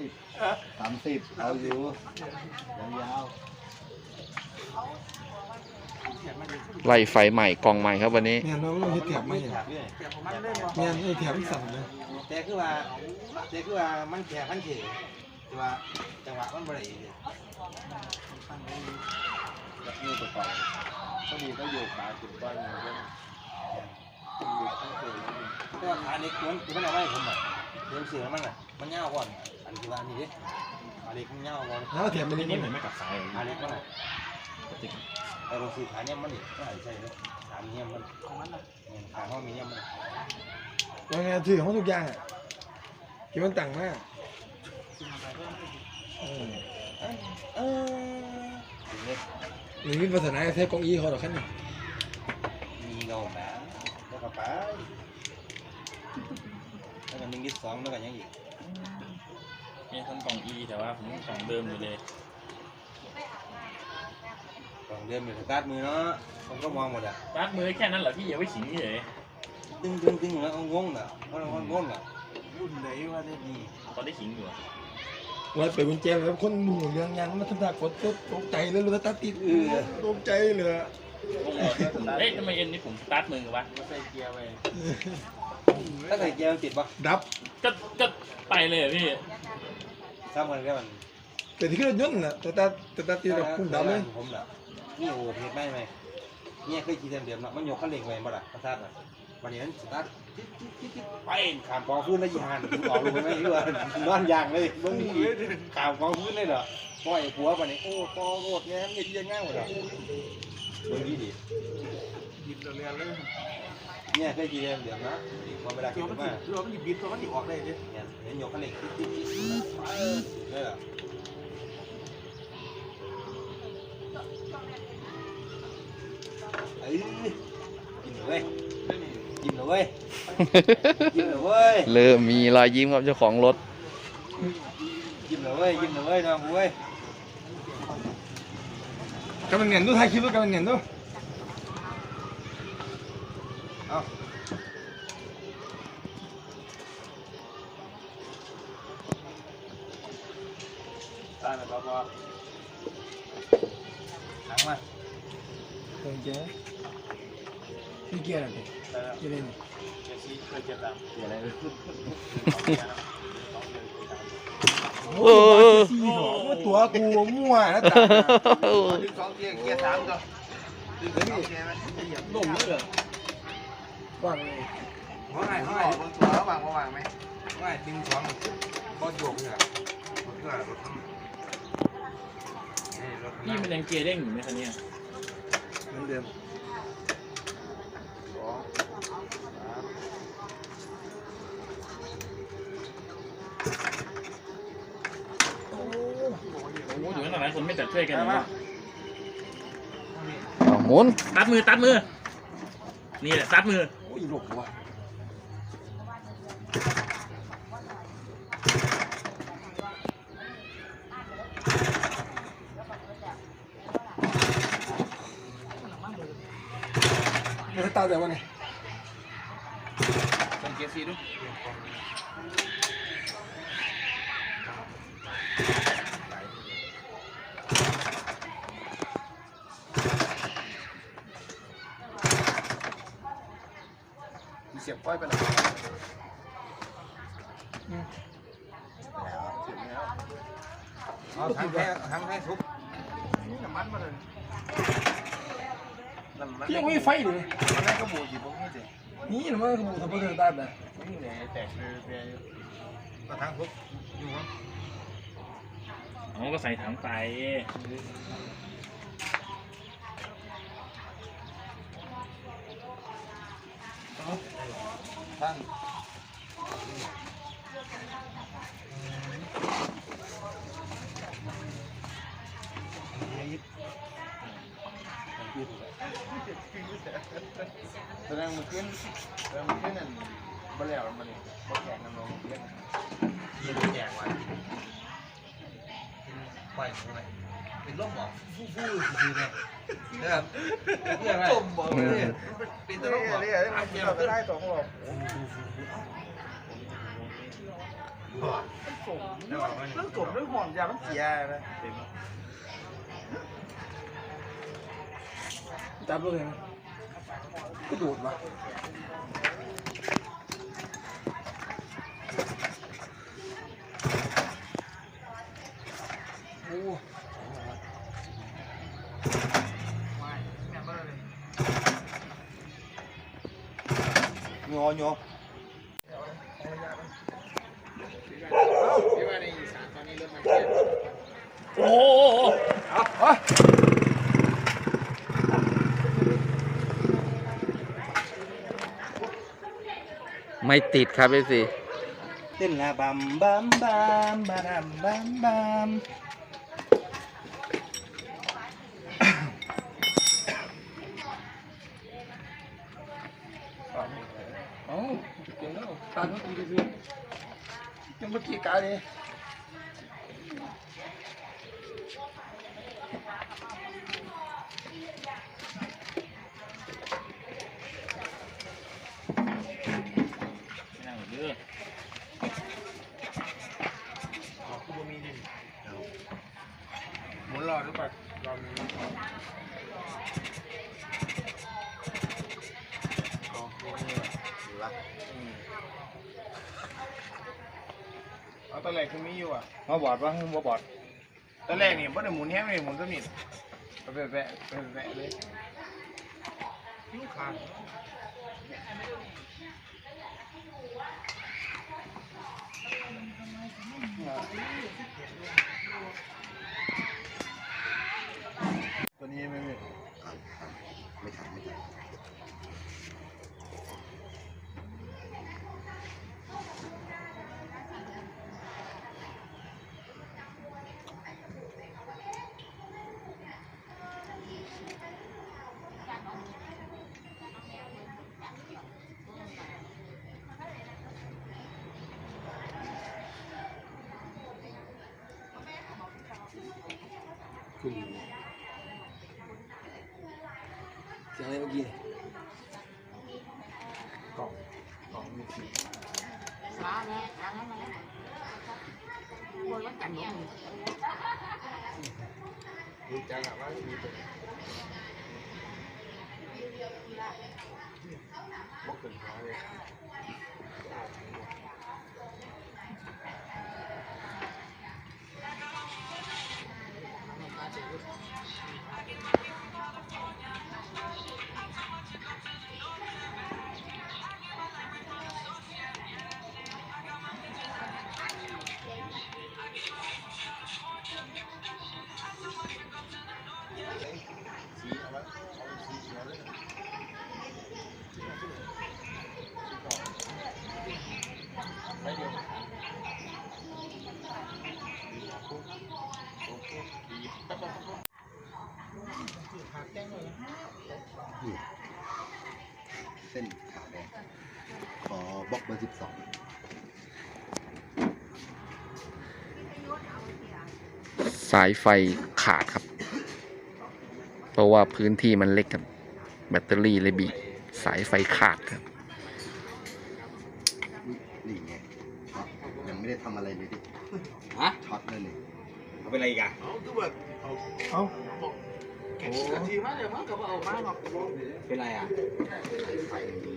สิบสามสิบเอาอยู่ยาวไล่ไฟใหม่กองใหม่ครับวันนี้เนี่ยเราเราเฮ็ดแถบๆไม่ไม่เห็นถักด้วยเดี๋ยวผมมันเล่นบ่เนี่ยไอ้แถบมันสั่นเลยแต่คือว่าแต่คือว่ามันแค่พันเฉยแต่ว่าจังหวะมันบ่ได้เลยกับนี่ตัวก่อนก็มีก็อยู่ขาจุดก้อนหนึ่งก็มีทั้งคืนแต่ว่าขาเล็กมันคือมันเอาไว้ให้ผมอะเดี๋ยว เสือมันอะมันยาวก่อนอันที่ว่านี่ดิขาเล็กมันยาวก่อนแล้วแถบมันนี่นี่เหมือนไม่กับสายขาเล็กมันอะแต่เราซื้อขาเนี่ยมันนี่ไม่ใช่เลยขาเนี่ยมันขาห้องมีเนี่ยมันยังไงถือของทุกอย่างอะคิดมันต่างมากเออเออหรือมีภาษาไหนใช้กองอีเขาหรอขั้นนี้มีเงาแบบแล้วก็ไปแล้วก็ หนึ่งที่สองแล้วก็ยังอีกนี่ต้นกล่องอีแต่ว่าผมกล่องเดิมอยู่เลยกล่องเดิมอยู่สตาร์ทมือเนาะผมก็มองหมดอะตัดมือแค่นั้นเหรอพี่อย่าไว้ขิงเฉยตึ้งตึ้งตึ้งแล้วก็งงอะเพราะมันงงอะรุ่นไหนว่าได้ดีตอนได้ขิงอยู่ว่าเปิดกุญแจแล้วคนหมู่เรื่องยังมันทำตากดตุ๊บตกใจเลยรถตัดติดตกใจเลย เฮ้ยทำไมเอ็นนี่ผมตัดมือวะไม่ใส่เกียร์ไปถ้าใส่เกียร์ติดปะดับก็ก็ไปเลยอะพี่ซ้ำกันก็มันแต่ที่เครื่องยนต์น่ะแต่ตาแต่ตาตีแบบพุ่งดับเลยผมแบบนี่โอ้เห็นไหมไหมเนี่ยเคยขี่เดิมๆเนาะมันยกคันเร่งไว้บ่ล่ะประสาทอะวันนี้มันสตาร์ทจิ๊ดจิ๊ดจิ๊ดจิ๊ดไปขามกองพื้นแล้วยีหันออกลงไปไหมหรือว่านอนยางเลยเบิ่งดีขามกองพื้นเลยเหรอปล่อยหัวไปนี่โอ้กอโรดแง้มเงี้ยที่ยังง่ายหมดเหรอ เบิ่งดีดีหยิบเรียนเลยเนี่ยเคยขี่เดิมๆนะพอเวลาตัขี่วรมันถติมาดตัวมันหยิบบิดตัวมันหยิบออกได้ดิเนี่ยเห็นยกคันเร่งจิ๊ดจิ๊ดจิ๊ดไปเลยเหรอเอ้ยกินเลยกินเลยกินเลยเริ่มมีรอยยิ้มครับเจ้าของรถยิ้มเลยเว้ยยิ้มเลยเว้ยน้องกูเว้ย กำลังเงียนดูถ่ายคลิปด้วยกำลังเงียนดูเอาตายไหมครับพ่อหนังมากุญแจนี่เกียร์อะไรเกียร์อะไรนี่เกียร์ซีเคยเกียร์ตามเกียร์อะไรโอ้โหสี่หัวว่าตัว กูมั่วนะตาดึงสองเกียร์เกียร์สามตัวดึงสองเกียร์มันเหยียบลงเลยเหรอวางเลยห้อยห้อยบนตัววางวางไหมว่าดึงสองก็โยกเนี่ยรถเพื่อรถนี่รถพี่มันยังเกียร์เด้งอยู่ไหมคันเนี้ยเหมือนเดิมสองสาม อยู่นั่นหลายคนไม่จัดช่วยกันนะเอาหมุนตัดมือตัดมือ นี่แหละตัดมือ โอ้ยหลบว่ะมันจะตาแต่ว่าไงเป็นเกียร์ซีด้วยเสีย บก้อยไปแล้วแล้วเอาทั้งแท้ทั้งแท้ทุบนี่น้ำมันมาเลยน้ำมันยังไม่มีไฟเลยมันได้ก็บูหยิบพวกนี้สินี่นะมันขโมยทับเบิลตาแบบนี่แหละแตกเลยเปียก็ทั้งทุบอยู่วะอ๋อก็ใส่ถังไป ทั้งแสดงมันขึ้นแสดงมันขึ้นนั่นบ่แล้วมันนี่บ่แข่งกันลงเล่นยิงแจกไว้ปล่อยไป เป็นลมบอกฟู่ฟู่คือไงเด้อเพื่ออะไรลมบอกเลยเป็นตลกบอกเนี่ยมันเกี่ยวกับได้สองหรอกมันกบด้วยหอนยามันเสียนะจับเลยก็โดดมาโอ้ ยโยโอ้โหไม่ติดครับเอซี เต้นละบัมบัมบัมบารัมบัมบัม เอ้าเก่งแล้วตามเมื่อกี้คือยัง เมื่อกี้กาเลยนั่งเด้อหมุนรอหรือเปล่า อาตอนแรกคือมีอยู่อะมาบอดว่ามาบอดตอนแรกนี่บ่ได้หมุนแห้งเลยหมุนตัวนี้เอาไปแวะไปแวะเลยยิ้วขาดตัวนี้ไม่มีไม่ คุณเสียงอะไรเมื่อกี้กล่องกล่องมีสีรู้ ส้นขาวแดงขอบล็อกเบอร์สิบสองสายไฟขาดครับ เพราะว่าพื้นที่มันเล็กครับ แบตเตอรี่เลยบีบสายไฟขาดครับ นี่ไงยังไม่ได้ทำอะไรเลยดิฮะ ช็อตเลยนี่ เอาไปอะไรอีกอะ เอาคือแบบเอา เอาโอ้ ทีมาเลยมันก็เอามาหรอกเป็นไรอะไฟ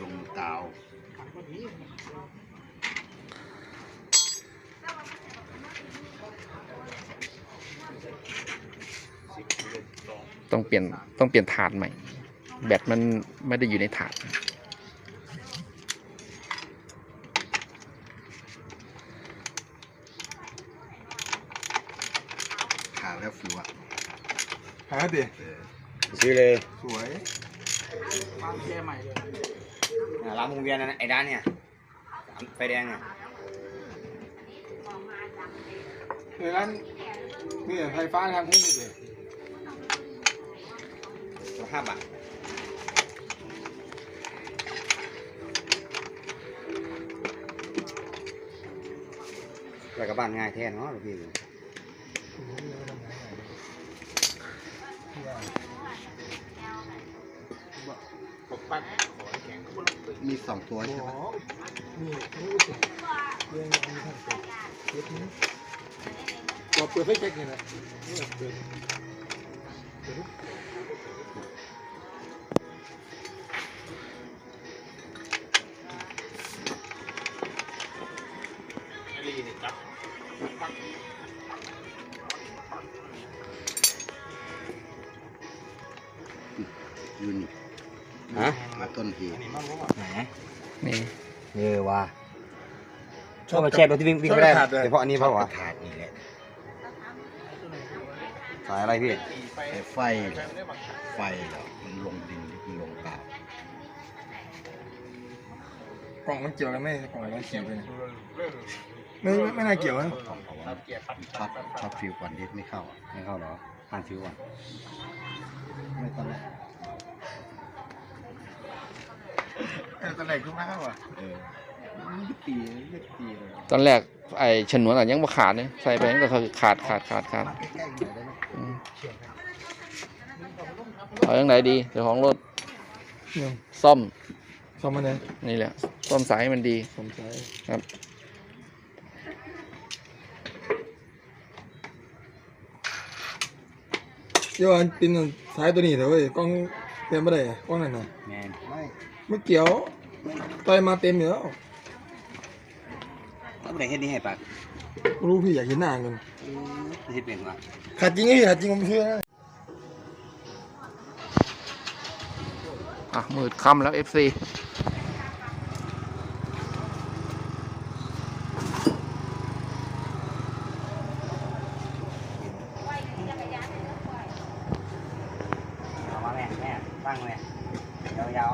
ลงกาวต้องเปลี่ยนต้องเปลี่ยนถาดใหม่ แบตมันไม่ได้อยู่ในถาดขาวแล้วฟิวอะ หาดิ ซื้อเลยสวยมาแก้ใหม่เลยร้านวงเวียนนะไอ้ร้านเนี่ยไฟแดงอะเดี๋ยวนั้นนี่ไฟฟ้าทางพุ่งนี่ดิตัวห้าบาทแล้วก็บ้านง่ายแท้เนาะลูกพี่ กดปั้นขอแข็งก็มันตึงมีสองตัวโอ้ใช่โหไหมนี่นี่สิเรื่องนี้ท่านเปิดเปิดนี้ก็เปิดไฟแจ็คนี่นะนี่เปิดเปิดลีนี่จับ ยืนฮะมาต้นทีอันนี้มันบ่นี่เออว่ะชอบมาแชร์รถที่วิ่งวิ่งไม่ได้เฉพาะอันนี้เพราะว่าขาดนี่แหละสายอะไรพี่ไอ้ไฟไฟเหรอมันลงดินมันลงเปล่ากล่องมันเกี่ยวกันไหมกล่องมันเกี่ยวกันไม่ไม่ไม่น่าเกี่ยวนะต้องบอกว่าช็อตช็อตฟิวก่อนเด็ดไม่เข้าอะไม่เข้าเหรอผ่านฟิวก่อนไม่ตอนแรก ตอนแรกก็มาว่ะเออตียึดตีเลยตอนแรกไอ้ฉนวนอะยังบ่ขาดเลยใส่ไปก็คือขาดขาดขาดขาดมาใกล้ๆหน่อยได้ไหมอืมเอาอย่างไหนดีเดี๋ยวของรถเนี่ยซ่อมซ่อมมันเลยนี่แหละซ่อมสายให้มันดีสมใจครับเดี๋ยวอันเป็นสายตัวนี้เถอะเว้ยกล้องเต็มไม่ได้อะกล้องนั่นน่ะแมนไม่ไม่เกี่ยว ต่อยมาเต็มอยู่แล้วต้องไปเฮ็ดนี่ให้ปากรู้พี่อยากเห็นหน้าเงินเฮ็ดเป็นว่ะขาดจริงไอ้พี่ขาดจริงผมเชื่อนะอะมืดค่ำแล้ว FC เอามาแม่แม่ตั้งแม่ยาว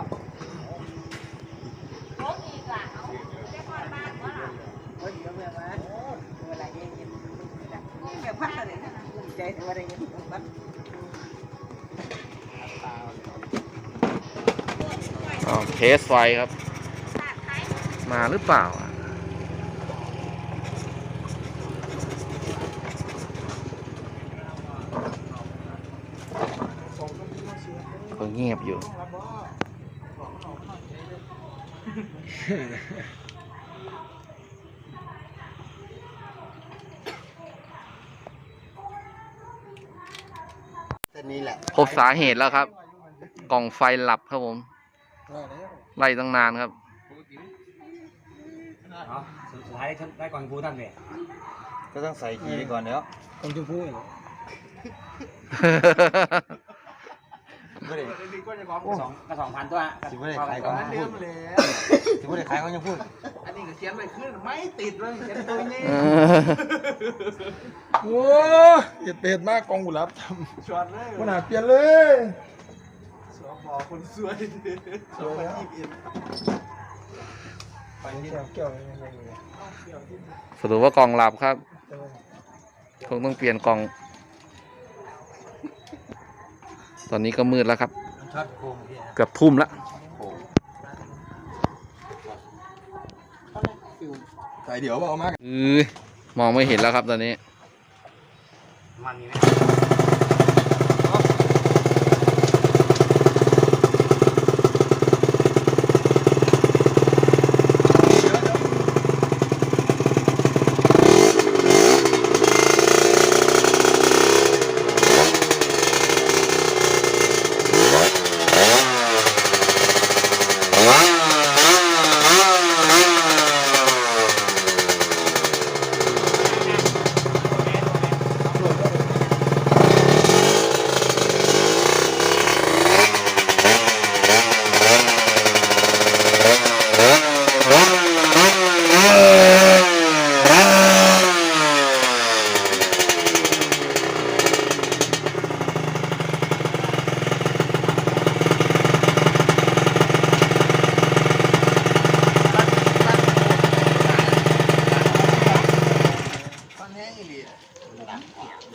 อ๋อเทสไฟครับ มาหรือเปล่าอะก็เงียบอยู่ เส้นนี้แหละ พบสาเหตุแล้วครับ กล่องไฟหลับครับผม ไล่ตั้งนานครับๆเนาะสุดท้ายได้ได้ก่อนกูท่านเว้ยก็ต้องใส่กีก่อนเดี๋ยวกองชมพู่เหรอไม่ได้สองก็สองพันตัวสิไม่ได้ขายของยังพูดสิไม่ได้ขายของยังพูดอันนี้ก็เขียนไปขึ้นไม่ติดเลยเขียนตัวนี้โอ้ยเห็ดเป็ดมากกองกุหลาบทชวนเลยำมันหาเปลี่ยนเลยสวบ อกคนสวยสวยยี่สิบไปที่แก้วแก้วยังไงอยู่สรุปว่ากล่องหลับครับ คงต้องเปลี่ยนกล่อง ตอนนี้ก็มืดแล้วครับช็อตโคมพี่เกือบทุ่มแล้วใส่เดี๋ยวเอามาเอ้ยมองไม่เห็นแล้วครับตอนนี้ มันมีไหม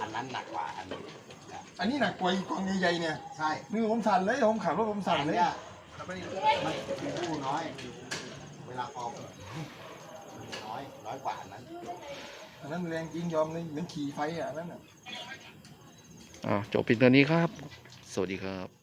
อันนั้นหนักกว่าอันนี้ อันนี้หนักกว่าอีกกอง ใหญ่ๆเนี่ยใช่มือผมสั่นเลยผมขับรถผมสั่นอันเลยเนี้ยมันมีผู้น้อย เวลาออกน้อยน้อยกว่าอันนั้นอันนั้นแรงจริงยอมเลยเหมือนขี่ไฟอะอันนั่นอะอ่าจบเพียงเท่านี้ครับ สวัสดีครับ